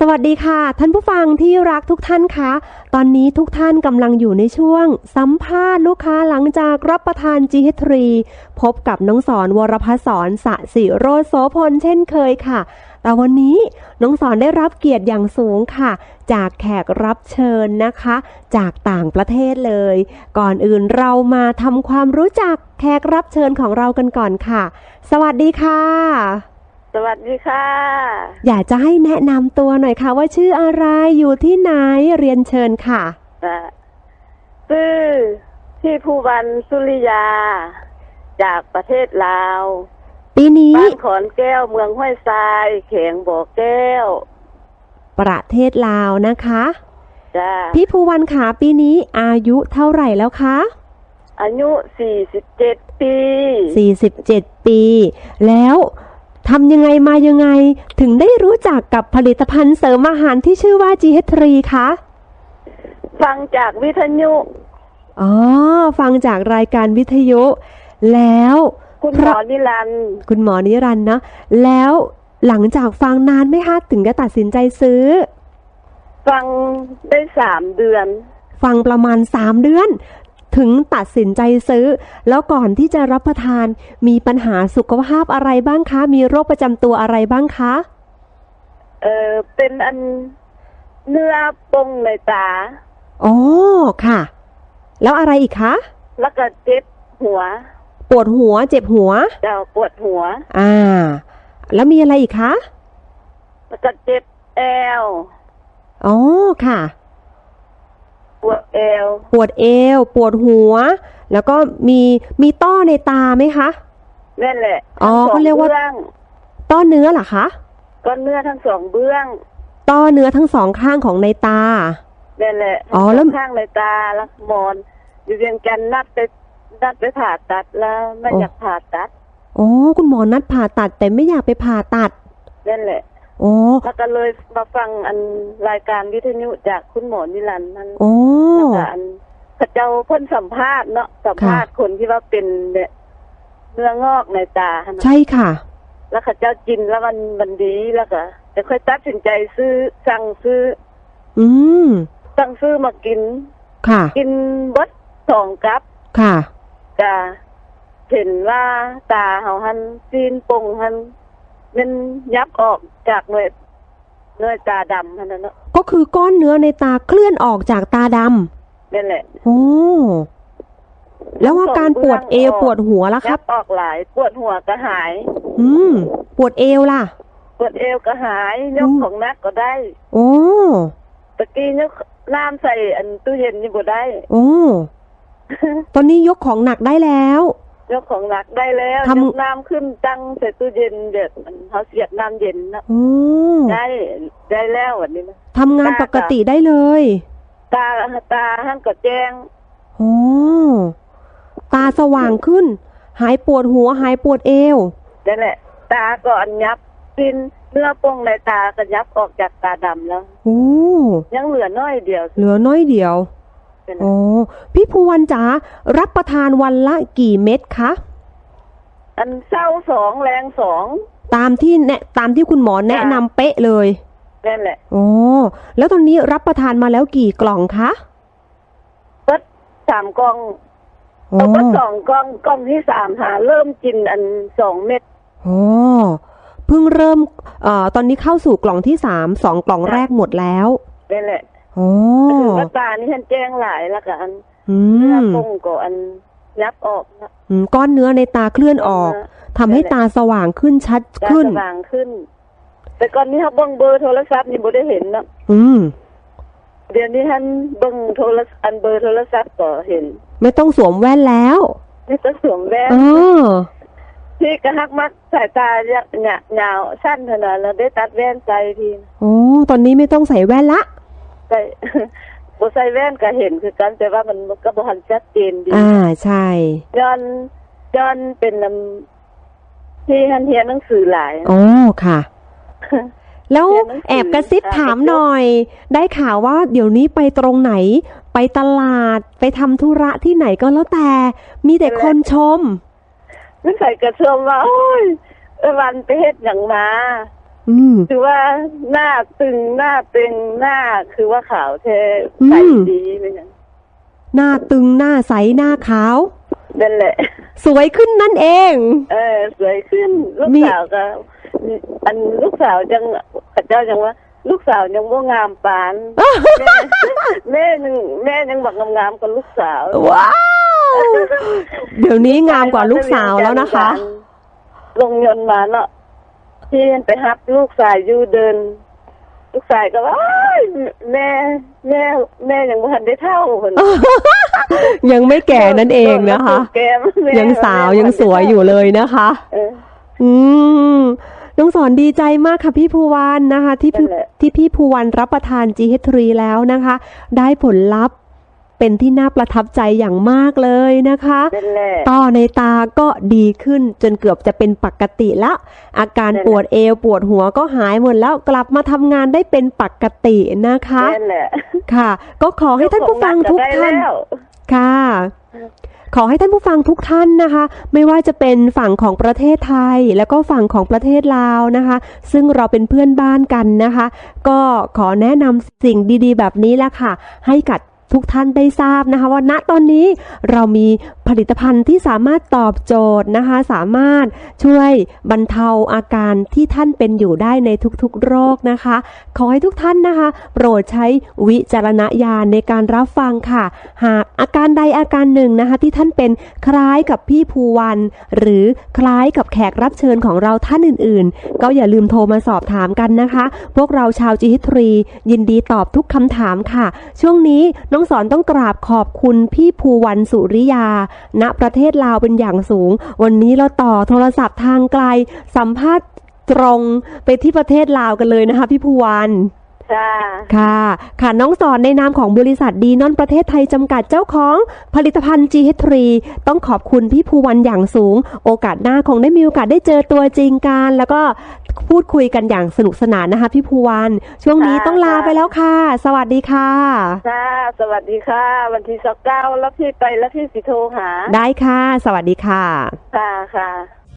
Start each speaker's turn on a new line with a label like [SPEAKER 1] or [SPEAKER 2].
[SPEAKER 1] สวัสดีค่ะ ท่านผู้ฟังที่รักทุกท่านคะ ตอนนี้ทุกท่านกำลังอยู่ในช่วง สัมภาษณ์ลูกค้าหลังจากรับประทาน GH3 พบกับน้องสอนวรพัฒสะสิโรโสพลเช่นเคยค่ะ แต่วันนี้น้องสอนได้รับเกียรติอย่างสูงค่ะ จากแขกรับเชิญนะคะ จากต่างประเทศเลย ก่อนอื่นเรามาทำความรู้จักแขกรับเชิญของเรากันก่อนค่ะ สวัสดีค่ะ
[SPEAKER 2] สวัสดีค่ะ
[SPEAKER 1] อยากจะให้แนะนำตัวหน่อยค่ะ ว่าชื่ออะไรอยู่ที่ไหนเรียนเชิญค่ะ
[SPEAKER 2] อ่าชื่อที่ภูวันสุริยา จากประเทศลาว
[SPEAKER 1] ปีนี้
[SPEAKER 2] บ้านขอนแก้วเมืองห้วยทรายเขงบ่อแก้ว
[SPEAKER 1] ประเทศลาวนะคะ
[SPEAKER 2] จ้า
[SPEAKER 1] พี่ภูวันขาปีนี้อายุเท่าไหร่แล้วคะ
[SPEAKER 2] อายุสี่สิบเจ็ดปี
[SPEAKER 1] 47ปี แล้ว ทำยังไงมายังไง ถึงได้รู้จักกับผลิตภัณฑ์เสริมอาหารที่ชื่อว่า GH3 คะ
[SPEAKER 2] ฟังจากวิทยุ
[SPEAKER 1] อ๋อฟังจากรายการวิทยุ แล้ว
[SPEAKER 2] คุณ
[SPEAKER 1] เพ
[SPEAKER 2] หมอ
[SPEAKER 1] ราะ
[SPEAKER 2] นิรันดร์
[SPEAKER 1] คุณหมอนิรันดร์นะแล้วหลังจากฟังนานไหมคะถึงจะตัดสินใจซื้อ
[SPEAKER 2] ฟังได้สามเดือน
[SPEAKER 1] ฟังประมาณ3เดือน ถึงตัดสินใจซื้อ แล้วก่อนที่จะรับประทาน มีปัญหาสุขภาพอะไรบ้างคะ มีโรคประจำตัวอะไรบ้างคะ
[SPEAKER 2] เออเป็นอันเนื้อปงในตา
[SPEAKER 1] อ๋อค่ะ แล้วอะไรอีกคะ
[SPEAKER 2] แล้วก็เจ็บหัว
[SPEAKER 1] ปวดหัว เจ็บหัว
[SPEAKER 2] เจ้าปวดหัว
[SPEAKER 1] อ่า แล้วมีอะไรอีกคะ
[SPEAKER 2] แล้วก็เจ็บแอว
[SPEAKER 1] อ๋อค่ะ
[SPEAKER 2] ปวดแอว
[SPEAKER 1] ปวดเอว ปวดหัว แล้วก็มีมีต้อในตาไหมคะ
[SPEAKER 2] นั่นแหละ
[SPEAKER 1] อ๋อ
[SPEAKER 2] ทั้งส
[SPEAKER 1] เขาเรียกว่า
[SPEAKER 2] บื้อง
[SPEAKER 1] ต้อเนื้อเหรอคะ
[SPEAKER 2] ก้อนเนื้อทั้งสองเบื้อง
[SPEAKER 1] ต้อเนื้อทั้งสองข้างของในตา
[SPEAKER 2] นั่นแหละ
[SPEAKER 1] อ๋อแล้ว
[SPEAKER 2] ข้างในตาลักมอนอยู่เวียงจันทน์นัดไปนัดไปผ่าตัดแล้วไม่อยากผ่าตัด
[SPEAKER 1] อ๋อคุณหมอนัดผ่าตัดแต่ไม่อยากไปผ่าตัด
[SPEAKER 2] นั่นแหละ
[SPEAKER 1] อ๋อ
[SPEAKER 2] แล้วก็เลยมาฟังอันรายการวิทยุจากคุณหมอนิรันดร์นั่น
[SPEAKER 1] อ๋อ
[SPEAKER 2] แล้วก็อันพระเจ้าเพ่นสัมภาษณ์เนาะสัมภาษณ์คนที่ว่าเป็นเนี่ยเนื้องอกในตาหั่นน่ะ
[SPEAKER 1] ใช่ค่ะ
[SPEAKER 2] แล้วข้าเจ้ากินแล้วมันมันดีแล้วก็จะค่อยตัดสินใจซื้อสั่งซื้อ
[SPEAKER 1] อืม
[SPEAKER 2] สั่งซื้อมากิน
[SPEAKER 1] ค่ะ
[SPEAKER 2] กินเบดสองกับ
[SPEAKER 1] ค่ะ
[SPEAKER 2] จะเห็นว่าตาเฮาหันซีนปงหัน มันยับออกจากหน่วยหน่วยตาดำหันนั่นเนาะ
[SPEAKER 1] ก็คือก้อนเนื้อในตาเคลื่อนออกจากตาดำ
[SPEAKER 2] นั่นแหละ
[SPEAKER 1] โอ้แล้วอาการปวดเอวปวดหัวล่ะค
[SPEAKER 2] ยั
[SPEAKER 1] รับ
[SPEAKER 2] บออกหลาย ปวดหัวก็หาย
[SPEAKER 1] อืม ปวดเอวล่ะ
[SPEAKER 2] ปวดเอวก็หายยก
[SPEAKER 1] อืม
[SPEAKER 2] ของนักก็ได้
[SPEAKER 1] โอ้
[SPEAKER 2] ตะกี้ยกน้ำใส่อันตู้เย็นนี่บ่ได้
[SPEAKER 1] โอ้ตอนนี้ยกของหนักได้แล้ว
[SPEAKER 2] ยกของหนักได้แล้ว
[SPEAKER 1] ทำ
[SPEAKER 2] ยกน้ำขึ้นตั้งใส่ตู้เย็นเด็ดมันเขาเสียบน้ำเย็นนะ
[SPEAKER 1] โอ้
[SPEAKER 2] ได้ได้แล้ววันนี้นะ
[SPEAKER 1] ทำงานปกติได้เลย
[SPEAKER 2] ตาตาหันก็แจ้ง
[SPEAKER 1] โอ้ตาสว่างขึ้น หายปวดหัวหายปวดเอว
[SPEAKER 2] นั่นแหละ ตาก็อันยับกินเนื้อโปงในตาก็ยับออกจากตาดำแล้ว
[SPEAKER 1] โอ้
[SPEAKER 2] ยังเหลือน้อยเดียว
[SPEAKER 1] เหลือน้อยเดียว
[SPEAKER 2] เป็น
[SPEAKER 1] โอ้พี่พวนจ๋ารับประทานวันละกี่เม็ดคะ
[SPEAKER 2] อันเศร้าสองแรงสอง
[SPEAKER 1] ตามที่แนะตามที่คุณหมอแนะนำเป๊ะเลย
[SPEAKER 2] นั่นแหละ
[SPEAKER 1] โอ้แล้วตอนนี้รับประทานมาแล้วกี่กล่องคะ
[SPEAKER 2] ก็สามกล่อง
[SPEAKER 1] โอ้
[SPEAKER 2] เอาก็สองกล่องกล่องที่สามหาเริ่มกินอันสองเม็ด
[SPEAKER 1] โอ้เพิ่งเริ่มเอ่อตอนนี้เข้าสู่กล่องที่สามสองกล่องแรกหมดแล้ว
[SPEAKER 2] นั่นแหละ
[SPEAKER 1] โอ้
[SPEAKER 2] ถือว่าตานี่ฉันแจ้งหลายแล้วก็อัน
[SPEAKER 1] อื
[SPEAKER 2] เนื้อ
[SPEAKER 1] ม
[SPEAKER 2] โปงก็อันยับออกนะ
[SPEAKER 1] อืมก้อนเนื้อในตาเคลื่อนออกทำให้ตาสว่างขึ้นชัด
[SPEAKER 2] ตา
[SPEAKER 1] ขึ้น
[SPEAKER 2] สว่างขึ้น แต่ก่อนนี้เขาเบิ่งเบอร์โทรศัพท์นี่บ่ได้เห็นเนาะ
[SPEAKER 1] อืม
[SPEAKER 2] เดี๋ยวนี้ท่านเบิ่งโทรศัพท์อันเบอร์โทรศัพท์ก็เห็น
[SPEAKER 1] ไม่ต้องสวมแว่นแล้ว
[SPEAKER 2] นี่ก็สวมแว่น
[SPEAKER 1] เออ
[SPEAKER 2] ที่กระหักมักสายตาเนี่ยเนี่ยยาวสั้นเท่านั้นแล้วได้ตัดแว่นใจที
[SPEAKER 1] โอ้ตอนนี้ไม่ต้องใส่แว่นละ
[SPEAKER 2] ใส่บ่ใส่แว่นก็เห็นคือกันแต่ว่ามันก็บ่ทันชัดเจนดี
[SPEAKER 1] อ่าใช่
[SPEAKER 2] ย้อนย้อนเป็นนำที่ท่านเรียนหนังสือหลาย
[SPEAKER 1] โอ้ค่ะ แล้ว
[SPEAKER 2] เรียนหนังสือ
[SPEAKER 1] แอบกระซิบ
[SPEAKER 2] ค่ะ
[SPEAKER 1] ถามหน่อย ได้ข่าวว่าเดี๋ยวนี้ไปตรงไหน ไปตลาดไปทำธุระที่ไหนก็แล้วแต่ มีแต่คนชม
[SPEAKER 2] ไม่ใส่กระเทือมว่าโอ้ยเออวันไปเฮ็ดหยังมา
[SPEAKER 1] ออืม
[SPEAKER 2] คือว่าหน้าตึงหน้าเต็งหน้าคือว่าขาวแท้
[SPEAKER 1] อืม
[SPEAKER 2] ใสดีไปอย่าง
[SPEAKER 1] หน้าตึงหน้าใสหน้าขาว
[SPEAKER 2] นั่นแหละ
[SPEAKER 1] สวยขึ้นนั่นเอง
[SPEAKER 2] เออสวยขึ้นลูก
[SPEAKER 1] มี
[SPEAKER 2] สาวก็อันลูกสาวจังข้าเจ้าจังว่า ลูกสาวยังว่างามปาน แม่แม่ยังแม่ยังบอกงามๆกับลูกสาว
[SPEAKER 1] ว้าว เดี๋ยวนี้งามกว่าลูกสาวแล้วนะคะ
[SPEAKER 2] ลงยนต์มาเนาะ ที่ไปฮับลูกสายอยู่เดิน ลูกสายก็ว่าอ้ายแม่แม่แม่ยังบ่ทันได้เท่าคน
[SPEAKER 1] ยังไม่แก่นั่นเองนะคะ
[SPEAKER 2] แก้มแม่
[SPEAKER 1] ยังสาวยังสวยอยู่เลยนะคะ
[SPEAKER 2] เออ
[SPEAKER 1] อืมน้องสอนดีใจมากค่ะพี่ภูวันนะคะ ที่พี่
[SPEAKER 2] นั่นแหละ
[SPEAKER 1] ที่พี่ภูวันรับประทาน GH3 แล้วนะคะ ได้ผลลัพธ์ เป็นที่น่าประทับใจอย่างมากเลยนะคะ
[SPEAKER 2] นั่นแหละ
[SPEAKER 1] ต่อในตาก็ดีขึ้นจนเกือบจะเป็นปกติแล้วอาการ
[SPEAKER 2] นั่นแหละ
[SPEAKER 1] ปวดเอวปวดหัวก็หายหมดแล้วกลับมาทำงานได้เป็นปกตินะคะ
[SPEAKER 2] นั่นแหละ
[SPEAKER 1] ค่ะ ก็ขอให้ท่านผู้ฟังทุกท่าน
[SPEAKER 2] เจ้ของบ้ก็ได้แล้ว
[SPEAKER 1] ค่ะขอให้ท่านผู้ฟังทุกท่านนะคะ ไม่ว่าจะเป็นฝั่งของประเทศไทย แล้วก็ฝั่งของประเทศลาวนะคะ ซึ่งเราเป็นเพื่อนบ้านกันนะคะ ก็ขอแนะนำสิ่งดีๆ แบบนี้แหละค่ะ ให้กับ ทุกท่านได้ทราบนะคะว่าณตอนนี้เรามีผลิตภัณฑ์ที่สามารถตอบโจทย์นะคะ สามารถช่วยบรรเทาอาการที่ท่านเป็นอยู่ได้ในทุกๆโรคนะคะ ขอให้ทุกท่านนะคะ โปรดใช้วิจารณญาณในการรับฟังค่ะ หากอาการใดอาการหนึ่งนะคะ ที่ท่านเป็นคล้ายกับพี่ภูวัน หรือคล้ายกับแขกรับเชิญของเราท่านอื่นๆ ก็อย่าลืมโทรมาสอบถามกันนะคะ พวกเราชาวจีฮิตรียินดีตอบทุกคำถามค่ะ ช่วงนี้น้อง้องสอนต้องกราบขอบคุณพี่ภูวันสุริยา ณประเทศลาวเป็นอย่างสูง วันนี้เราต่อโทรศัพท์ทางไกลสัมภาษณ์ตรงไปที่ประเทศลาวกันเลยนะคะพี่ภูวัน
[SPEAKER 2] ค่ะ
[SPEAKER 1] ค่ะ ค่ะน้องสอนในนามของบริษัทดีนอนประเทศไทยจำกัดเจ้าของผลิตภัณฑ์ GH3 ต้องขอบคุณพี่ภูวันอย่างสูง โอกาสหน้าคงได้มีโอกาสได้เจอตัวจริงกัน แล้วก็พูดคุยกันอย่างสนุกสนานนะคะ พี่ภูวันช่วงนี้
[SPEAKER 2] ค่ะ
[SPEAKER 1] ต้องลาไปแล้วค่ะ สวัสดีค่ะ
[SPEAKER 2] ค่ะสวัสดีค่ะ วันที่สิบเก้าแล้วพี่ไปแล้วพี่สิโทรหา
[SPEAKER 1] ได้ค่ะ สวัสดีค่ะ
[SPEAKER 2] ค่ะค่ะ